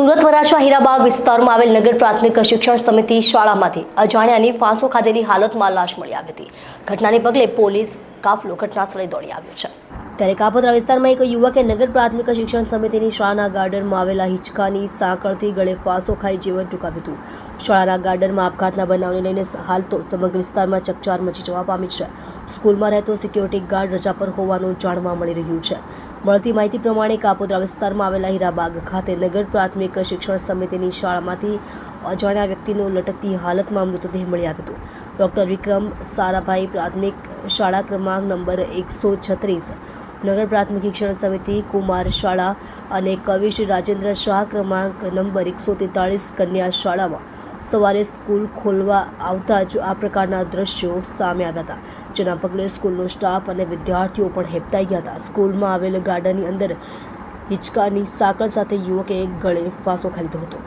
સુરત વરાછા હીરાબાગ વિસ્તારમાં આવેલ નગર પ્રાથમિક શિક્ષણ સમિતિ શાળામાંથી અજાણ્યાની ફાંસો ખાધેલી હાલતમાં લાશ મળી આવી હતી. ઘટનાને પગલે પોલીસ કાફલો ઘટનાસ્થળે દોડી આવ્યો છે. ત્યારે કાપોદ્રા વિસ્તારમાં એક યુવકે નગર પ્રાથમિક શિક્ષણ સમિતિની શાળાના ગાર્ડનમાં આવેલા હિંચકાની સાંકળથી ગળે ફાંસો ખાઈ જીવન ટૂંકાવ્યું હતું. શાળાના ગાર્ડનમાં આપઘાતના બનાવને લઈને હાલ તો સમગ્ર વિસ્તારમાં ચકચાર મચી જવા પામી છે. સ્કૂલમાં રહેતો સિક્યોરિટી ગાર્ડ રજા પર હોવાનું જાણવા મળી રહ્યું છે. મળતી માહિતી પ્રમાણે કાપોદ્રા વિસ્તારમાં આવેલા હીરાબાગ ખાતે નગર પ્રાથમિક શિક્ષણ સમિતિની શાળામાંથી અજાણ્યા વ્યક્તિનું લટકતી હાલતમાં મૃતદેહ મળી આવ્યો હતો. ડોક્ટર વિક્રમ સારાભાઈ પ્રાથમિક શાળા ક્રમાંક નંબર એકસો છત્રીસ. નગર પ્રાથમિક શિક્ષણ સમિતિ, કુમાર શાળા અને કવિ શ્રી રાજેન્દ્ર શાહ ક્રમાંક નંબર એકસો તેતાળીસ કન્યા શાળામાં સવારે સ્કૂલ ખોલવા આવતા જ આ પ્રકારના દ્રશ્યો સામે આવ્યા હતા, જેના પગલે સ્કૂલનો સ્ટાફ અને વિદ્યાર્થીઓ પણ હેપતાઈ ગયા હતા. સ્કૂલમાં આવેલ ગાર્ડનની અંદર હિંચકાની સાંકળ સાથે યુવકે ગળે ફાંસો ખાધો હતો.